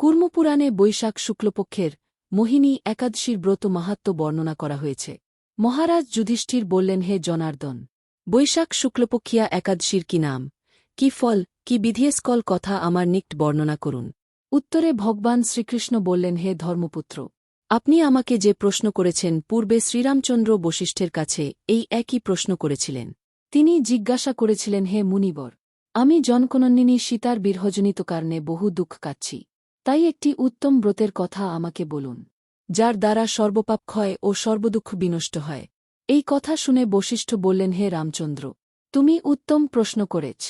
কুর্মপুরাণে বৈশাখ শুক্লপক্ষের মোহিনী একাদশীর ব্রত মাহাত্ম বর্ণনা করা হয়েছে। মহারাজ যুধিষ্ঠির বললেন, হে জনার্দন, বৈশাখ শুক্লপক্ষিয়া একাদশীর কি নাম? কি ফল, কি বিধিয়েস্কল কথা আমার নিকট বর্ণনা করুন। উত্তরে ভগবান শ্রীকৃষ্ণ বললেন, হে ধর্মপুত্র, আপনি আমাকে যে প্রশ্ন করেছেন, পূর্বে শ্রীরামচন্দ্র বশিষ্ঠের কাছে এই একই প্রশ্ন করেছিলেন। তিনি জিজ্ঞাসা করেছিলেন, হে মুনিবর, আমি জনকনন্দিনী সীতার বিরহজনিত কারণে বহু দুঃখ কাচ্ছি তাই একটি উত্তম ব্রতের কথা আমাকে বলুন, যার দ্বারা সর্বপাপ ক্ষয় ও সর্বদুঃখ বিনষ্ট হয়। এই কথা শুনে বশিষ্ঠ বললেন, হে রামচন্দ্র, তুমি উত্তম প্রশ্ন করেছ।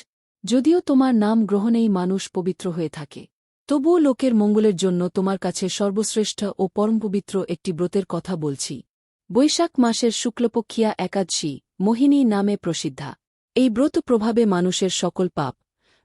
যদিও তোমার নাম গ্রহণেই মানুষ পবিত্র হয়ে থাকে, তবুও লোকের মঙ্গলের জন্য তোমার কাছে সর্বশ্রেষ্ঠ ও পরমপবিত্র একটি ব্রতের কথা বলছি। বৈশাখ মাসের শুক্লপক্ষিয়া একাদশী, মোহিনী নামে প্রসিদ্ধা। এই ব্রত প্রভাবে মানুষের সকল পাপ,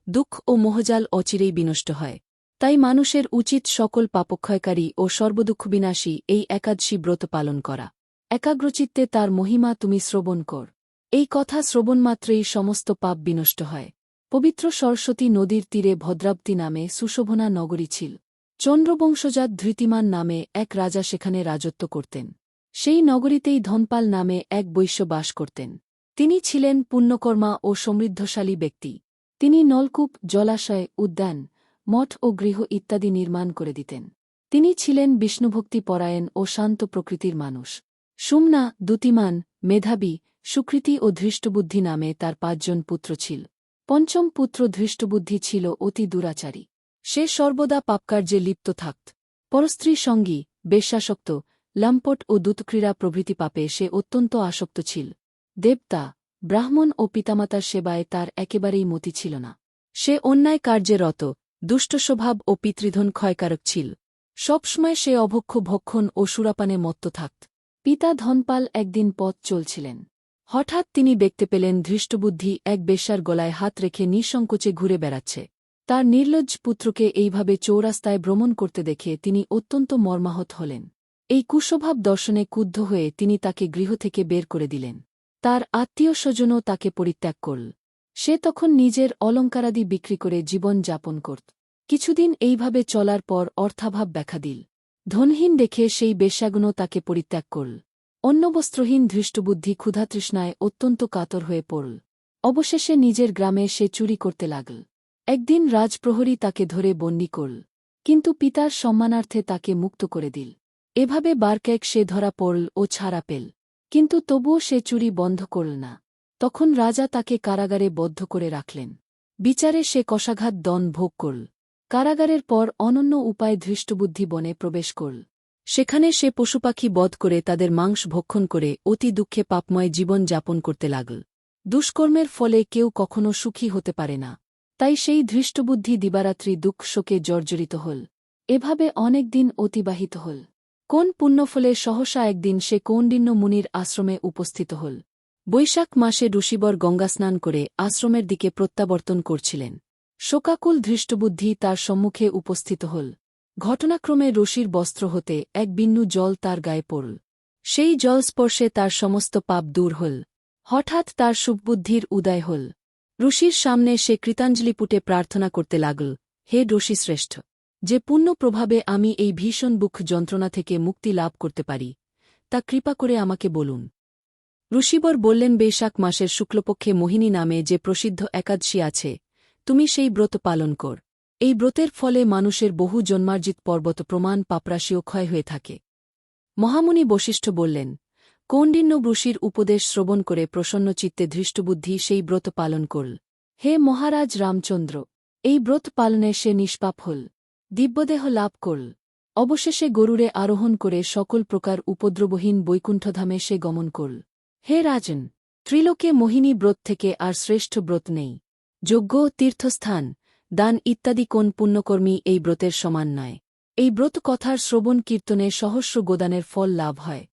দুঃখ ও মোহজাল অচিরেই বিনষ্ট হয়। তাই মানুষের উচিত সকল পাপক্ষয়কারী ও সর্বদুঃখবিনাশী এই একাদশী ব্রত পালন করা। একাগ্রচিত্তে তার মহিমা তুমি শ্রবণ কর। এই কথা শ্রবণমাত্রেই সমস্ত পাপ বিনষ্ট হয়। পবিত্র সরস্বতী নদীর তীরে ভদ্রাব্দী নামে সুশোভনা নগরী ছিল। চন্দ্রবংশজাত ধৃতিমান নামে এক রাজা সেখানে রাজত্ব করতেন। সেই নগরীতেই ধনপাল নামে এক বৈশ্য বাস করতেন। তিনি ছিলেন পুণ্যকর্মা ও সমৃদ্ধশালী ব্যক্তি। তিনি নলকূপ, জলাশয়, উদ্যান মঠ ও গৃহ ইত্যাদি নির্মাণ করে দিতেন। তিনি ছিলেন বিষ্ণুভক্তি পরায়ণ ও শান্ত প্রকৃতির মানুষ। সুমনা, দুতিমান, মেধাবী, সুকৃতি ও ধৃষ্টবুদ্ধি নামে তার পাঁচজন পুত্র ছিল। পঞ্চম পুত্র ধৃষ্টবুদ্ধি ছিল অতি দুরাচারী। সে সর্বদা পাপকার্যে লিপ্ত থাকত। পরস্ত্রী সঙ্গী, বেশ্যাসক্ত, লম্পট ও দূতক্রীড়া প্রভৃতি পাপে সে অত্যন্ত আসক্ত ছিল। দেবতা, ব্রাহ্মণ ও পিতামাতার সেবায় তার একেবারেই মতি ছিল না। সে অন্যায় কার্যে রত দুষ্ট স্বভাব ও পিতৃধন ক্ষয়কারক ছিল। সবসময় সে অভক্ষ, ভক্ষণ ও সুরাপানে মত্ত থাকত। পিতা ধনপাল একদিন পথ চলছিলেন। হঠাৎ তিনি দেখতে পেলেন ধৃষ্টবুদ্ধি এক বেশ্যার গলায় হাত রেখে নিঃসংকোচে ঘুরে বেড়াচ্ছে। তার নির্লজ্জ পুত্রকে এইভাবে চৌরাস্তায় ভ্রমণ করতে দেখে তিনি অত্যন্ত মর্মাহত হলেন। এই কুস্বভাব দর্শনে ক্রুদ্ধ হয়ে তিনি তাকে গৃহ থেকে বের করে দিলেন। তার আত্মীয় স্বজনও তাকে পরিত্যাগ করল। সে তখন নিজের অলঙ্কারাদি বিক্রি করে জীবন যাপন করত। কিছুদিন এইভাবে চলার পর অর্থাভাব দেখা দিল। ধনহীন দেখে সেই বেশ্যাগুনো তাকে পরিত্যাগ করল। অন্নবস্ত্রহীন ধৃষ্টবুদ্ধি ক্ষুধাতৃষ্ণায় অত্যন্ত কাতর হয়ে পড়ল। অবশেষে নিজের গ্রামে সে চুরি করতে লাগল। একদিন রাজপ্রহরী তাকে ধরে বন্দি করল, কিন্তু পিতার সম্মানার্থে তাকে মুক্ত করে দিল। এভাবে বারকেক সে ধরা পড়ল ও ছাড়া পেল, কিন্তু তবুও সে চুরি বন্ধ করল না। তখন রাজা তাকে কারাগারে বদ্ধ করে রাখলেন। বিচারে সে কষাঘাত দন ভোগ করল। কারাগারের পর অনন্য উপায় ধৃষ্টবুদ্ধি বনে প্রবেশ করল। সেখানে সে পশুপাখি বধ করে তাদের মাংস ভক্ষণ করে অতি দুঃখে পাপময় জীবন যাপন করতে লাগল। দুষ্কর্মের ফলে কেউ কখনো সুখী হতে পারে না। তাই সেই ধৃষ্টবুদ্ধি দিবারাত্রি দুঃখ শোকে জর্জরিত হল। এভাবে অনেক দিন অতিবাহিত হল। কোন পুণ্যফলে সহসা একদিন সে কৌণ্ডিন্য মুনির আশ্রমে উপস্থিত হল। বৈশাখ মাসে ঋষিবর গঙ্গাস্নান করে আশ্রমের দিকে প্রত্যাবর্তন করছিলেন। শোকাকুল ধৃষ্টবুদ্ধি তার সম্মুখে উপস্থিত হল। ঘটনাক্রমে রশির বস্ত্র হতে এক বিন্দু জল তার গায়ে পড়ল। সেই জল স্পর্শে তার সমস্ত পাপ দূর হল। হঠাৎ তার সুবুদ্ধির উদয় হল। ঋষির সামনে সে কৃতাঞ্জলিপুটে প্রার্থনা করতে লাগল, হে শ্রেষ্ঠ, যে পুণ্য প্রভাবে আমি এই ভীষণ বুক যন্ত্রণা থেকে মুক্তি লাভ করতে পারি, তা কৃপা করে আমাকে বলুন। ঋষিবর বললেন, বৈশাখ মাসের শুক্লপক্ষে মোহিনী নামে যে প্রসিদ্ধ একাদশী আছে, তুমি সেই ব্রত পালন কর। এই ব্রতের ফলে মানুষের বহু জন্মার্জিত পর্বত প্রমাণ, পাপরাশিও ক্ষয় হয়ে থাকে। মহামুনি বশিষ্ঠ বললেন কৌণ্ডিন্য ঋষির উপদেশ শ্রবণ করে প্রসন্নচিত্তে ধৃষ্টবুদ্ধি সেই ব্রত পালন করল? হে মহারাজ রামচন্দ্র, এই ব্রত পালনে সে নিষ্পাপ হল, দিব্যদেহ লাভ করল। অবশেষে গরুরে আরোহণ করে সকল প্রকার উপদ্রবহীন বৈকুণ্ঠধামে সে গমন করল। হে রাজন, ত্রিলোকে মোহিনী ব্রত থেকে আর শ্রেষ্ঠ ব্রত নেই। যোগ্য তীর্থস্থান, দান ইত্যাদি কোন পুণ্যকর্মী এই ব্রতের সমান নয়। এই ব্রত কথার শ্রবণ কীর্তনে সহস্র গোদানের ফল লাভ হয়।